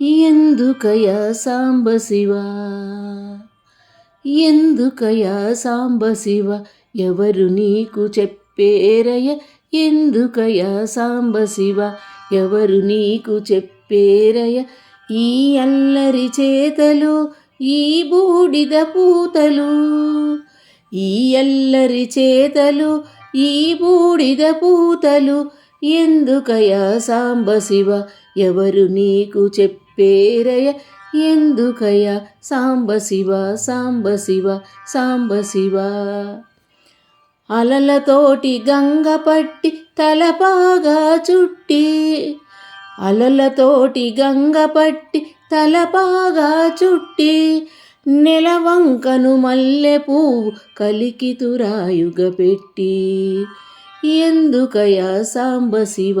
ఎందుకయ సాంబ శివ? ఎందుకయ సాంబ శివ? ఎవరు నీకు చెప్పేరయ ఎందుకయ సాంబ శివ? ఎవరు నీకు చెప్పేరయ ఈ అల్లరి చేతలు ఈ బూడిద పూతలు ఈ అల్లరి చేతలు ఈ బూడిద పూతలు ఎందుకయా సాంబ శివ? ఎవరు నీకు చెప్పేరయ? ఎందుకయ్యా? సాంబ శివ సాంబ శివ సాంబ శివ. అలలతోటి గంగ పట్టి తలపాగా చుట్టి అలలతోటి గంగ పట్టి తలపాగా చుట్టి నెలవంకను మల్లె పువ్వు కలికితురాయుగ పెట్టి. ఎందుకయా సాంబ శివ.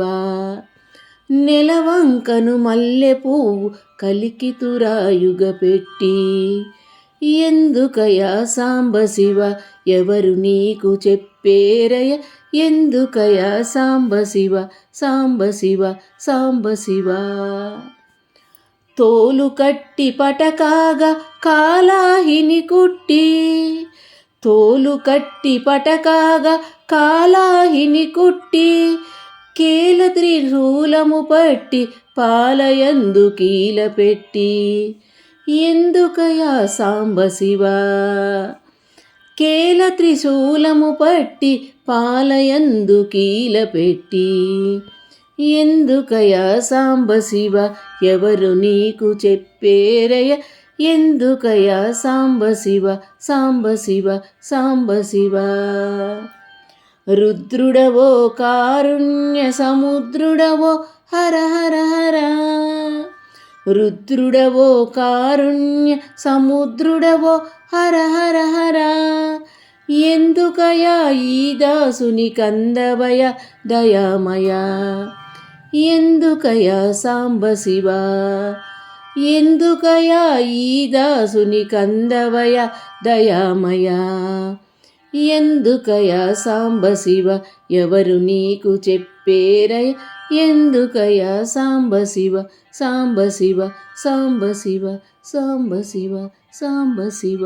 నెలవంకను మల్లె పువ్వు కలికితురాయుగ పెట్టి ఎందుకయా సాంబ శివ ఎవరు నీకు చెప్పేరయ? ఎందుకయా సాంబ శివ సాంబ శివ సాంబ శివ తోలు కట్టి పటకాగా కాలాహిని కుట్టి. తోలు కట్టి పటకాగా కాలాహిని కుట్టి. కేల త్రిశూలము పట్టి పాలయందు కీల పెట్టి. ఎందుకయా సాంబ శివ? కేల త్రిశూలము పట్టి పాలయందు కీల పెట్టి. ఎందుకయా సాంబ శివ? ఎవరు నీకు చెప్పేరయ? ఎందుకయా సాంబ శివ? సాంబ శివ? సాంబ శివ? రుద్రుడవో కారుణ్య సముద్రుడవో హర హర హర. రుద్రుడవో కారుణ్య సముద్రుడవో హర హర హర. ఎందుకయా ఈ దాసుని కందవయ దయామయ? ఎందుకయా సాంబ శివ? ఎందుకయా ఈ దాసుని కందవయ దయామయ? ఎందుకయా సాంబ శివ? ఎవరు నీకు చెప్పేరయ ఎందుకయా సాంబ శివ? సాంబ శివ సాంబ శివ సాంబ శివ సాంబ శివ?